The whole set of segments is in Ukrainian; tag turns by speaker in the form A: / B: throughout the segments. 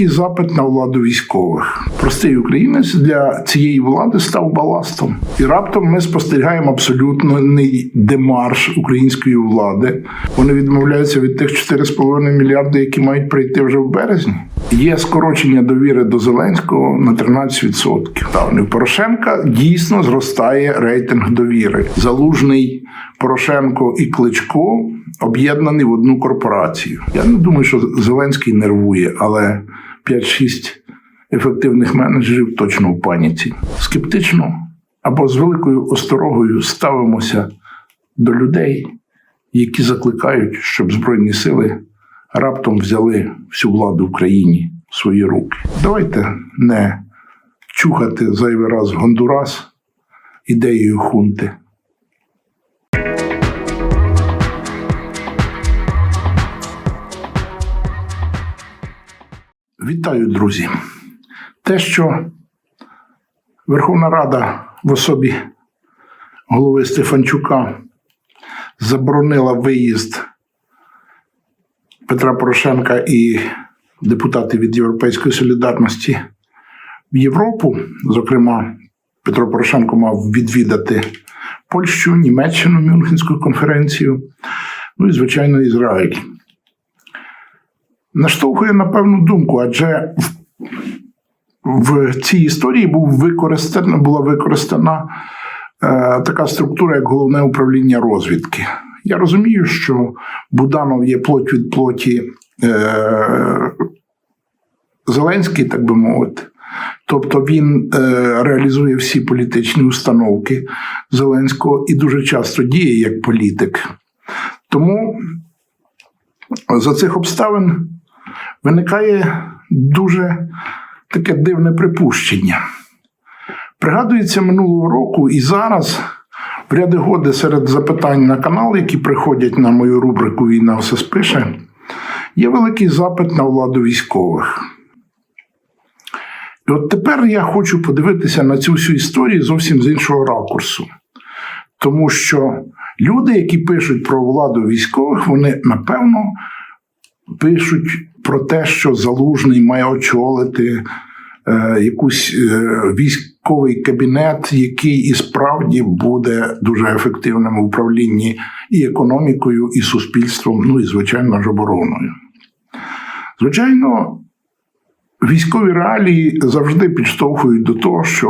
A: великий запит на владу військових. Простий українець для цієї влади став баластом. І раптом ми спостерігаємо абсолютний демарш української влади. Вони відмовляються від тих 4,5 мільярди, які мають прийти вже в березні. Є скорочення довіри до Зеленського на 13%. Та у Порошенка дійсно зростає рейтинг довіри. Залужний Порошенко і Кличко об'єднані в одну корпорацію. Я не думаю, що Зеленський нервує, але 5-6 ефективних менеджерів точно в паніці. Скептично або з великою осторогою ставимося до людей, які закликають, щоб Збройні сили раптом взяли всю владу в країні в свої руки. Давайте не чухати зайвий раз Гондурас ідеєю хунти. Вітаю, друзі. Те, що Верховна Рада в особі голови Стефанчука заборонила виїзд Петра Порошенка і депутатів від Європейської солідарності в Європу. Зокрема, Петро Порошенко мав відвідати Польщу, Німеччину, Мюнхенську конференцію, ну і, звичайно, Ізраїль. Наштовхує на певну думку, адже в, цій історії був використана, була використана е, така структура, як головне управління розвідки. Я розумію, що Буданов є плоть від плоті е, Зеленський, так би мовити. Тобто він е, реалізує всі політичні установки Зеленського і дуже часто діє як політик. Тому за цих обставин виникає дуже таке дивне припущення. Пригадується минулого року і зараз. В ряди годи серед запитань на канал, які приходять на мою рубрику Війна все спише, є великий запит на владу військових. І от тепер я хочу подивитися на цю всю історію зовсім з іншого ракурсу. Тому що люди, які пишуть про владу військових, вони напевно пишуть про те, що залужний має очолити е, якусь е, військовий кабінет, який і справді буде дуже ефективним в управлінні і економікою, і суспільством, ну і звичайно ж обороною. Звичайно, військові реалії завжди підштовхують до того, що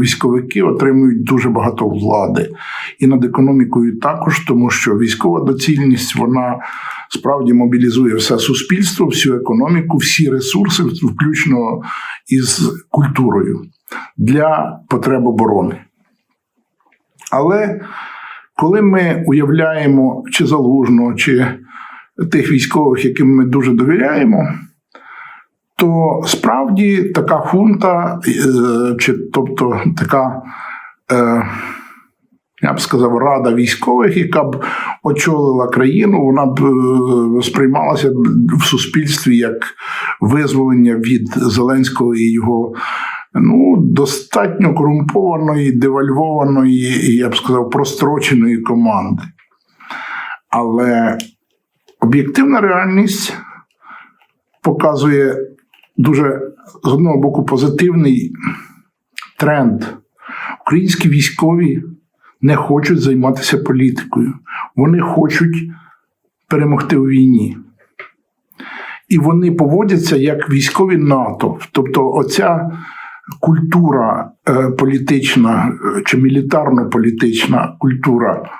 A: військовики отримують дуже багато влади і над економікою також, тому що військова доцільність вона справді мобілізує все суспільство, всю економіку, всі ресурси, включно із культурою для потреб оборони. Але коли ми уявляємо чи залужного, чи тих військових, яким ми дуже довіряємо, то справді така хунта, е, чи тобто така, е, я б сказав, рада військових, яка б очолила країну, вона б е, сприймалася в суспільстві як визволення від Зеленського і його. Ну, достатньо корумпованої, девальвованої, я б сказав, простроченої команди. Але об'єктивна реальність показує дуже з одного боку позитивний тренд. Українські військові не хочуть займатися політикою. Вони хочуть перемогти у війні. І вони поводяться як військові НАТО. Тобто, оця культура е, політична е, чи мілітарно-політична культура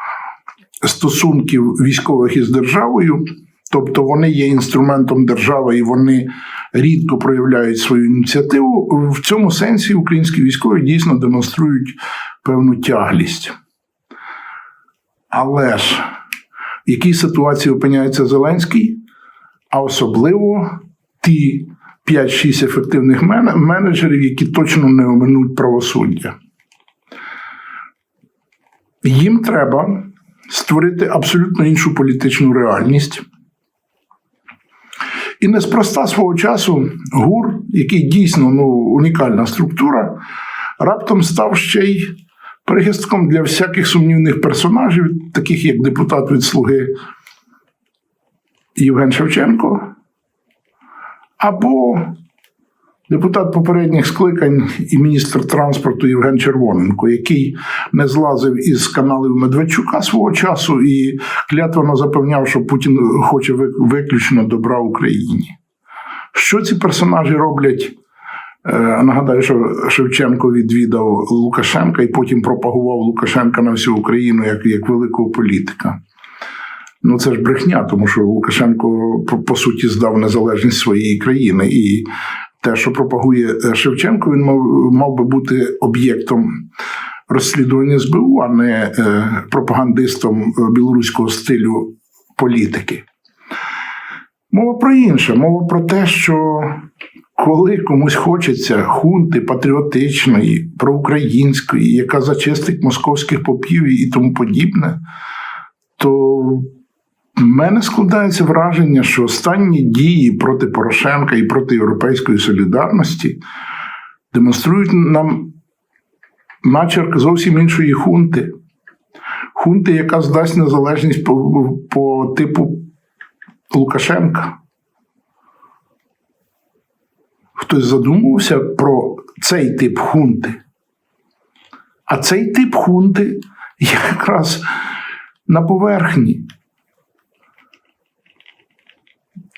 A: стосунків військових із державою. Тобто вони є інструментом держави і вони рідко проявляють свою ініціативу. В цьому сенсі українські військові дійсно демонструють певну тяглість. Але ж в якій ситуації опиняється Зеленський, а особливо ті 5-6 ефективних менеджерів, які точно не оминуть правосуддя. Їм треба створити абсолютно іншу політичну реальність. І неспроста свого часу ГУР, який дійсно ну, унікальна структура, раптом став ще й прихистком для всяких сумнівних персонажів, таких як депутат від Слуги Євген Шевченко, або депутат попередніх скликань і міністр транспорту Євген Червоненко, який не злазив із каналів Медведчука свого часу і клятвенно запевняв, що Путін хоче виключно добра Україні. Що ці персонажі роблять? Е, Нагадаю, що Шевченко відвідав Лукашенка і потім пропагував Лукашенка на всю Україну як, як великого політика. Ну, це ж брехня, тому що Лукашенко по, суті здав незалежність своєї країни. І те, що пропагує е, Шевченко, він мав, мав би бути об'єктом розслідування СБУ, а не е, пропагандистом білоруського стилю політики. Мова про інше, мова про те, що коли комусь хочеться хунти патріотичної, проукраїнської, яка зачистить московських попів і тому подібне, то в мене складається враження, що останні дії проти Порошенка і проти Європейської солідарності демонструють нам начерк зовсім іншої хунти. Хунти, яка здасть незалежність по, по типу Лукашенка. Хтось задумувався про цей тип хунти. А цей тип хунти якраз на поверхні.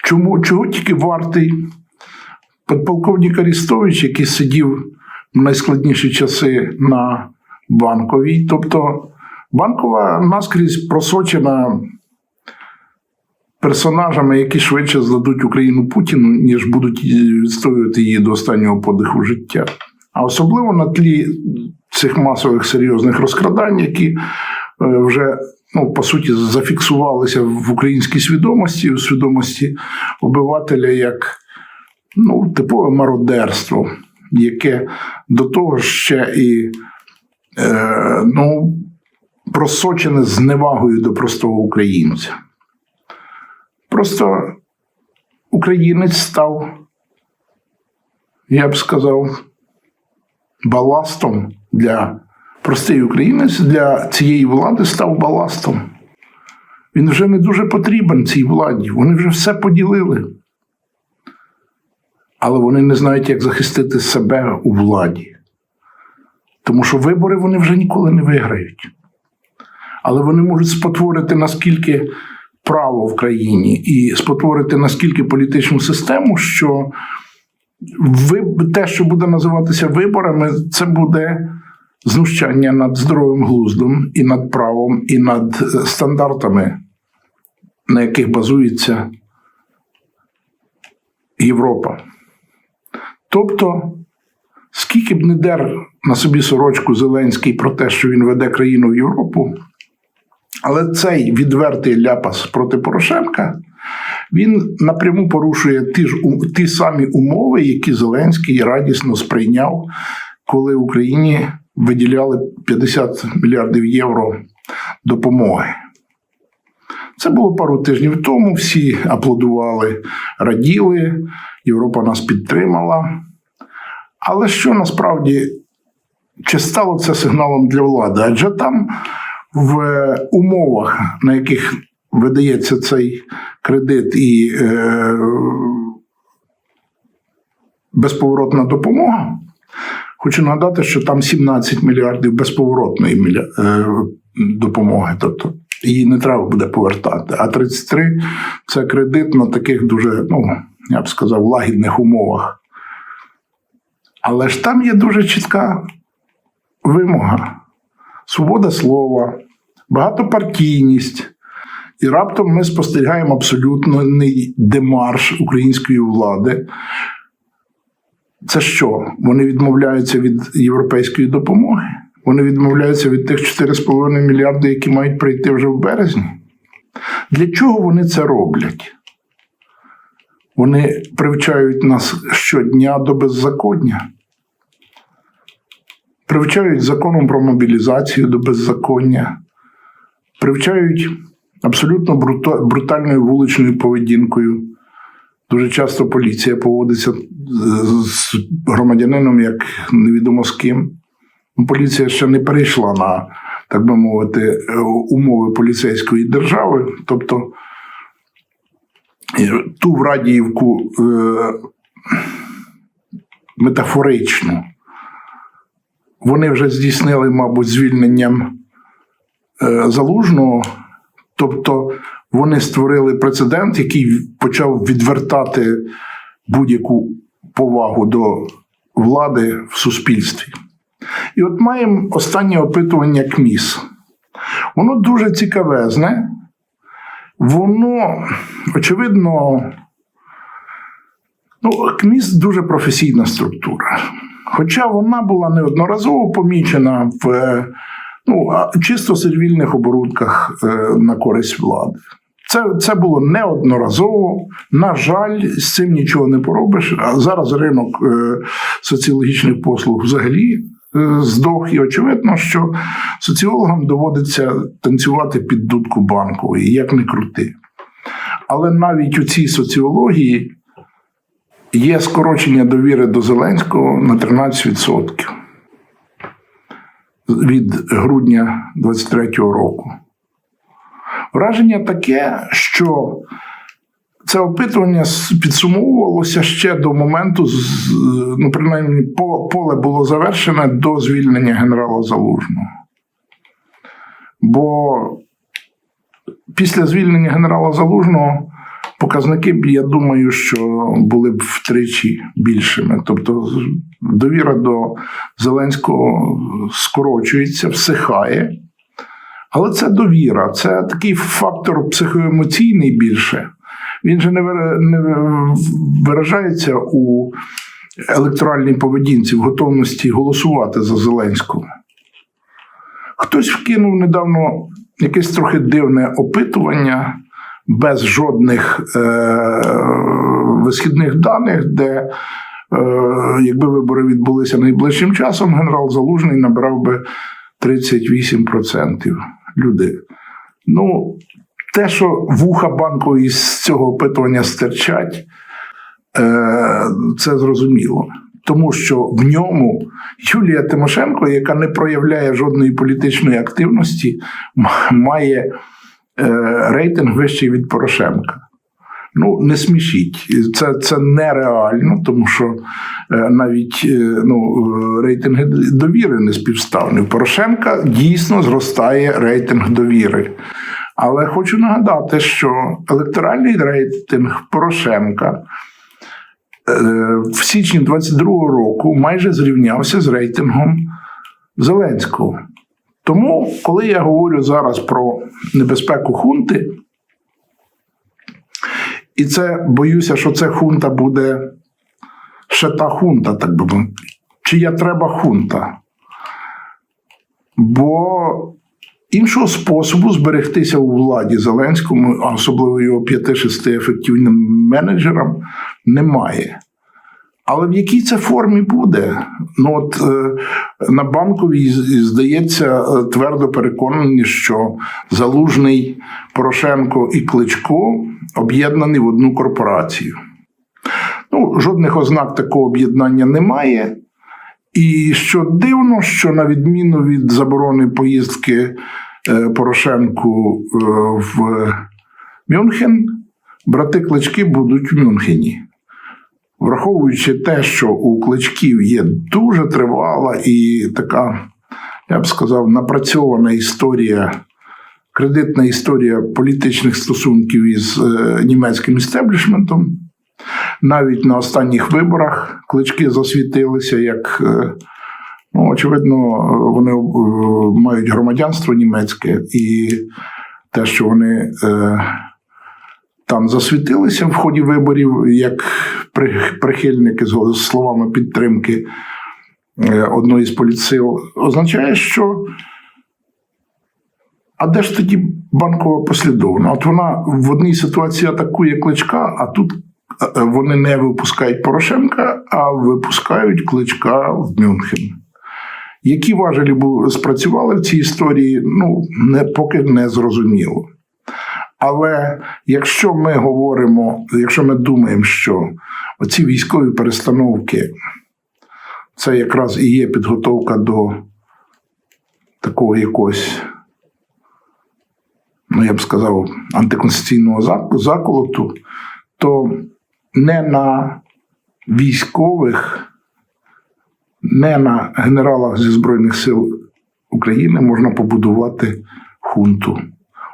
A: Чому, чого тільки вартий подполковник Арістович, який сидів в найскладніші часи на банковій. Тобто банкова наскрізь просочена персонажами, які швидше здадуть Україну Путіну, ніж будуть відстоювати її до останнього подиху життя. А особливо на тлі цих масових серйозних розкрадань, які е, вже ну, по суті зафіксувалися в українській свідомості, у свідомості обивателя як ну, типове мародерство, яке до того ще і е, ну, просочене зневагою до простого українця. Просто українець став, я б сказав, баластом для простий українець для цієї влади став баластом. Він вже не дуже потрібен цій владі. Вони вже все поділили. Але вони не знають, як захистити себе у владі. Тому що вибори вони вже ніколи не виграють. Але вони можуть спотворити наскільки право в країні і спотворити наскільки політичну систему, що те, що буде називатися виборами, це буде знущання над здоровим глуздом і над правом, і над е, стандартами, на яких базується Європа. Тобто, скільки б не дер на собі сорочку Зеленський про те, що він веде країну в Європу, але цей відвертий ляпас проти Порошенка він напряму порушує ті ж ті самі умови, які Зеленський радісно сприйняв, коли Україні виділяли 50 мільярдів євро допомоги. Це було пару тижнів тому. Всі аплодували, раділи, Європа нас підтримала. Але що насправді чи стало це сигналом для влади? Адже там в умовах, на яких видається цей кредит і е, безповоротна допомога, хочу нагадати, що там 17 мільярдів безповоротної міля, е, допомоги. Тобто її не треба буде повертати. А 33 це кредит на таких дуже, ну, я б сказав, лагідних умовах. Але ж там є дуже чітка вимога: свобода слова, багатопартійність. І раптом ми спостерігаємо абсолютний демарш української влади. Це що? Вони відмовляються від європейської допомоги? Вони відмовляються від тих 4,5 мільярди, які мають прийти вже в березні. Для чого вони це роблять? Вони привчають нас щодня до беззаконня. Привчають законом про мобілізацію до беззаконня, привчають абсолютно брутальною вуличною поведінкою. Дуже часто поліція поводиться з- громадянином як невідомо з ким. Ну, Поліція ще не перейшла на, так би мовити, е, умови поліцейської держави. Тобто е, ту в Радіївку е, метафорично. Вони вже здійснили, мабуть, звільненням залужного, тобто вони створили прецедент, який почав відвертати будь-яку повагу до влади в суспільстві. І от маємо останнє опитування КМІС. Воно дуже цікавезне, воно, очевидно, ну, КМІС дуже професійна структура. Хоча вона була неодноразово помічена в е, ну, чисто сервільних оборудках е, на користь влади. Це, це було неодноразово. На жаль, з цим нічого не поробиш. А зараз ринок е, соціологічних послуг взагалі е, здох, і очевидно, що соціологам доводиться танцювати під дудку банкової, як не крути. Але навіть у цій соціології є скорочення довіри до Зеленського на 13% від грудня 23-го року. Враження таке, що це опитування підсумовувалося ще до моменту, ну, принаймні, поле було завершене до звільнення генерала Залужного. Бо після звільнення генерала Залужного показники б, я думаю, що були б втричі більшими. Тобто довіра до Зеленського скорочується, всихає. Але це довіра, це такий фактор психоемоційний більше. Він же не виражається у електоральній поведінці, в готовності голосувати за Зеленського. Хтось вкинув недавно якесь трохи дивне опитування без жодних е- висхідних даних, де, е- якби вибори відбулися найближчим часом, генерал Залужний набрав би 38% людей. Ну, те, що вуха банкові з цього опитування стирчать, е, це зрозуміло. Тому що в ньому Юлія Тимошенко, яка не проявляє жодної політичної активності, має рейтинг вищий від Порошенка. Ну, не смішіть. Це, це нереально, тому що е, навіть е, ну, е, рейтинги довіри не співставні. У Порошенка дійсно зростає рейтинг довіри. Але хочу нагадати, що електоральний рейтинг Порошенка е, в січні 22-го року майже зрівнявся з рейтингом Зеленського. Тому, коли я говорю зараз про небезпеку хунти, і це боюся, що це хунта буде ще та хунта, так би мовити. Чия треба хунта. Бо іншого способу зберегтися у владі Зеленському, особливо його 5-6 ефективним менеджерам, немає. Але в якій це формі буде? Ну от е, на банковій здається е, твердо переконані, що Залужний, Порошенко і Кличко об'єднані в одну корпорацію. Ну, жодних ознак такого об'єднання немає. І що дивно, що на відміну від заборони поїздки е, Порошенку в Мюнхен, брати клички будуть в Мюнхені. Враховуючи те, що у кличків є дуже тривала і така, я б сказав, напрацьована історія, кредитна історія політичних стосунків із е, німецьким істеблішментом. Навіть на останніх виборах клички засвітилися як. е, Ну, очевидно, вони е, мають громадянство німецьке, і те, що вони е, там засвітилися в ході виборів як прихильники з словами підтримки е, одної з політсил, означає, що. А де ж тоді банкова послідовна? От вона в одній ситуації атакує кличка, а тут е, вони не випускають Порошенка, а випускають кличка в Мюнхен. Які важелі спрацювали в цій історії, ну не поки не зрозуміло. Але якщо ми говоримо, якщо ми думаємо, що оці військові перестановки це якраз і є підготовка до такого якогось, ну я б сказав, антиконституційного заколоту, то не на військових, не на генералах зі Збройних сил України можна побудувати хунту.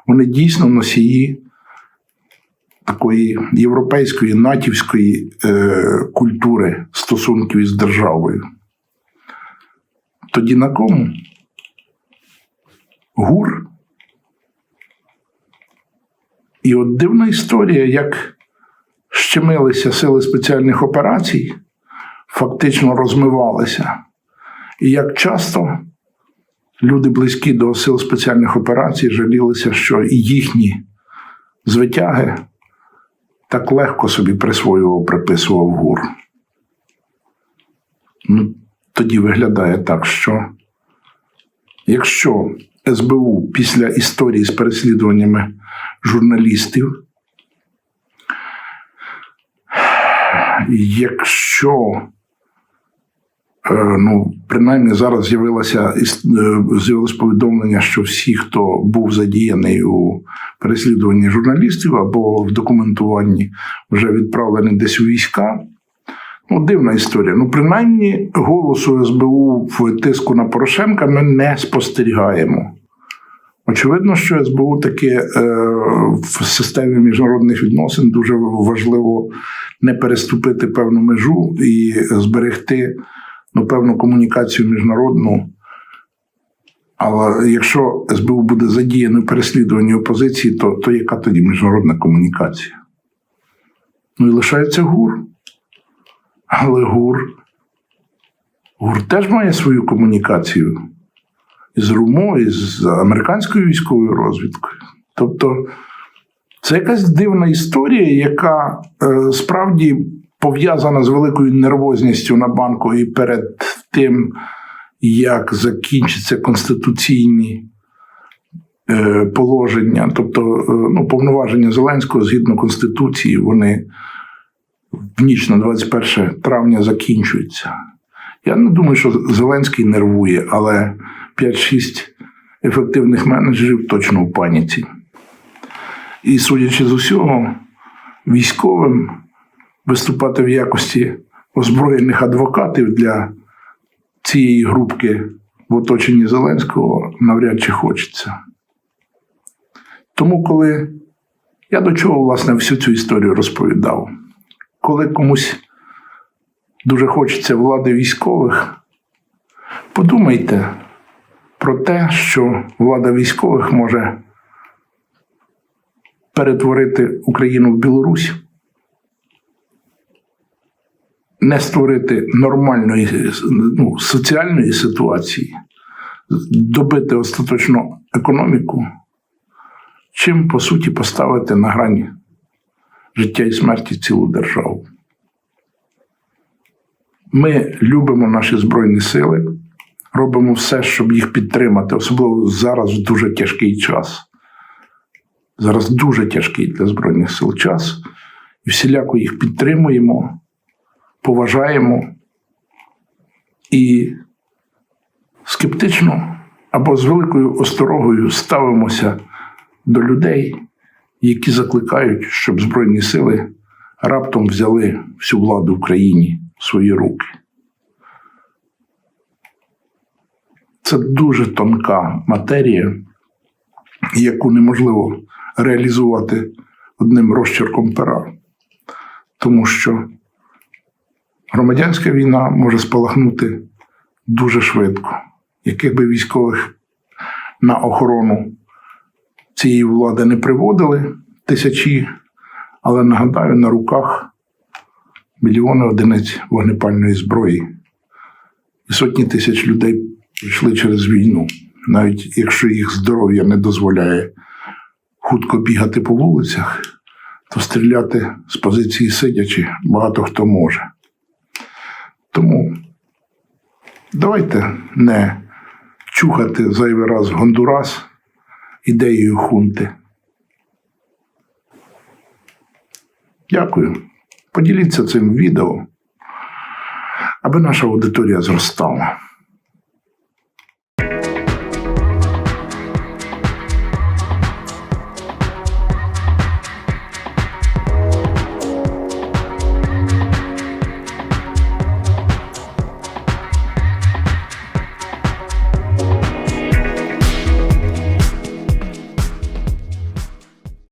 A: Вони дійсно носії такої європейської натівської е, культури стосунків із державою. Тоді на кому? Гур. І от дивна історія, як щемилися сили спеціальних операцій, фактично розмивалися. І як часто люди близькі до сил спеціальних операцій жалілися, що їхні звитяги так легко собі присвоював, приписував гур. Ну, тоді виглядає так, що якщо СБУ після історії з переслідуваннями журналістів, якщо ну, принаймні зараз з'явилося е, з'явилось повідомлення, що всі, хто був задіяний у переслідуванні журналістів або в документуванні, вже відправлені десь у війська. Ну, дивна історія. Ну, принаймні, голосу СБУ в тиску на Порошенка ми не спостерігаємо. Очевидно, що СБУ таки е, в системі міжнародних відносин дуже важливо не переступити певну межу і зберегти ну, певну комунікацію міжнародну. Але якщо СБУ буде задіяно в переслідуванні опозиції, то, то яка тоді міжнародна комунікація? Ну і лишається ГУР. Але ГУР. ГУР теж має свою комунікацію із РУМО, із американською військовою розвідкою. Тобто це якась дивна історія, яка е, справді пов'язана з великою нервозністю на банку і перед тим, як закінчаться конституційні е, положення, тобто е, ну, повноваження Зеленського згідно Конституції, вони в ніч на 21 травня закінчуються. Я не думаю, що Зеленський нервує, але 5-6 ефективних менеджерів точно в паніці. І судячи з усього, військовим виступати в якості озброєних адвокатів для цієї групки в оточенні Зеленського навряд чи хочеться. Тому, коли я до чого, власне, всю цю історію розповідав, коли комусь дуже хочеться влади військових, подумайте про те, що влада військових може перетворити Україну в Білорусь, не створити нормальної ну, соціальної ситуації, добити остаточно економіку, чим по суті поставити на грані життя і смерті цілу державу. Ми любимо наші Збройні сили, робимо все, щоб їх підтримати, особливо зараз в дуже тяжкий час. Зараз дуже тяжкий для Збройних сил час. І всіляко їх підтримуємо, поважаємо і скептично або з великою осторогою ставимося до людей, які закликають, щоб Збройні сили раптом взяли всю владу в країні в свої руки. Це дуже тонка матерія, яку неможливо реалізувати одним розчерком пера, тому що громадянська війна може спалахнути дуже швидко. Яких би військових на охорону цієї влади не приводили тисячі, але нагадаю, на руках мільйони одиниць вогнепальної зброї. І сотні тисяч людей пройшли через війну, навіть якщо їх здоров'я не дозволяє хутко бігати по вулицях, то стріляти з позиції сидячи багато хто може. Тому давайте не чухати зайвий раз Гондурас ідеєю хунти. Дякую. Поділіться цим відео, аби наша аудиторія зростала.